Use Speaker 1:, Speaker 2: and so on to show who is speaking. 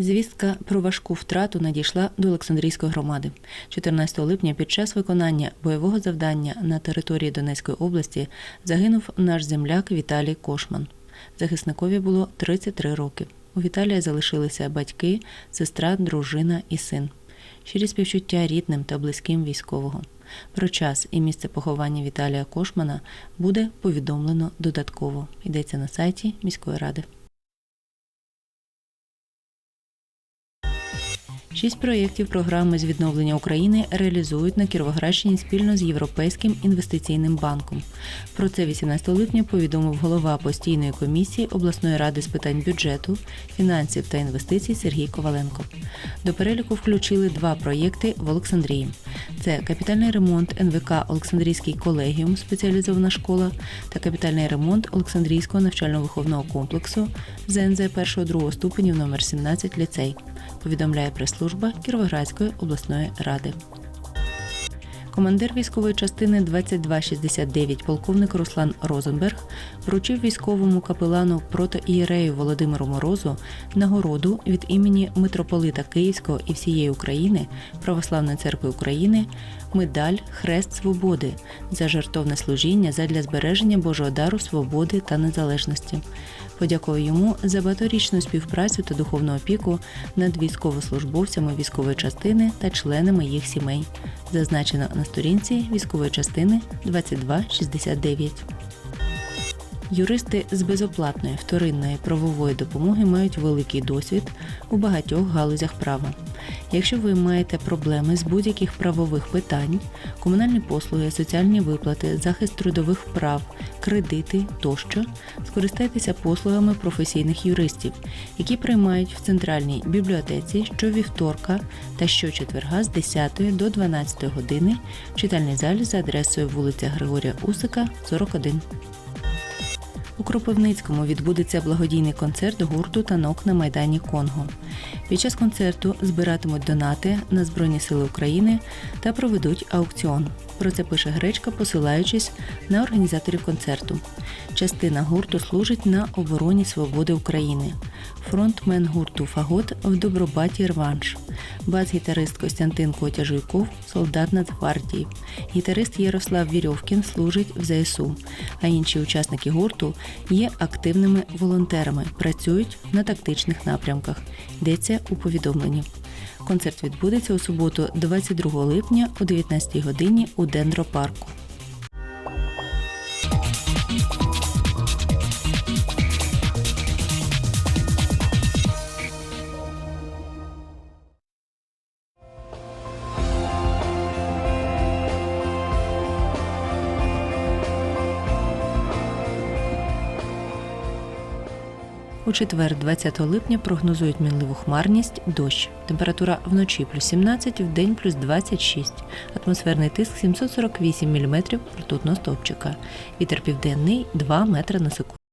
Speaker 1: Звістка про важку втрату надійшла до Олександрійської громади. 14 липня під час виконання бойового завдання на території Донецької області загинув наш земляк Віталій Кошман. Захисникові було 33 роки. У Віталія залишилися батьки, сестра, дружина і син. Щирі співчуття рідним та близьким військового. Про час і місце поховання Віталія Кошмана буде повідомлено додатково. Йдеться на сайті міської ради. Шість проєктів програми з відновлення України реалізують на Кіровоградщині спільно з Європейським інвестиційним банком. Про це 18 липня повідомив голова постійної комісії обласної ради з питань бюджету, фінансів та інвестицій Сергій Коваленко. До переліку включили два проєкти в Олександрії: це капітальний ремонт НВК Олександрійський колегіум, спеціалізована школа та капітальний ремонт Олександрійського навчально-виховного комплексу ЗНЗ 1-2 ступенів номер 17 ліцей повідомляє прес-служба Кіровоградської обласної ради. Командир військової частини 2269 полковник Руслан Розенберг вручив військовому капелану протоієрею Володимиру Морозу нагороду від імені митрополита Київського і всієї України Православної церкви України медаль Хрест Свободи за жертовне служіння задля збереження Божого дару свободи та незалежності. Подякував йому за багаторічну співпрацю та духовну опіку над військовослужбовцями військової частини та членами їх сімей. Зазначено на сторінці військової частини 2269. Юристи з безоплатної вторинної правової допомоги мають великий досвід у багатьох галузях права. Якщо ви маєте проблеми з будь-яких правових питань, комунальні послуги, соціальні виплати, захист трудових прав, кредити тощо, скористайтеся послугами професійних юристів, які приймають в центральній бібліотеці щовівторка та щочетверга з 10 до 12 години в читальній залі за адресою вулиця Григорія Усика, 41. У Кропивницькому відбудеться благодійний концерт гурту танок на майдані Конго. Під час концерту збиратимуть донати на Збройні Сили України та проведуть аукціон. Про це пише Гречка, посилаючись на організаторів концерту. Частина гурту служить на обороні свободи України. Фронтмен гурту Фагот в Добробаті Рванш. Бас-гітарист Костянтин Котя Жуйков солдат Нацгвардії. Гітарист Ярослав Вірьовкін служить в ЗСУ, а інші учасники гурту є активними волонтерами, працюють на тактичних напрямках. Йдеться у повідомленні. Концерт відбудеться у суботу, 22 липня о 19 годині у Дендропарку. У четвер, 20 липня, прогнозують мінливу хмарність, дощ. Температура вночі плюс 17, в день плюс 26. Атмосферний тиск 748 мм ртутного стовпчика. Вітер південний 2 метри на секунду.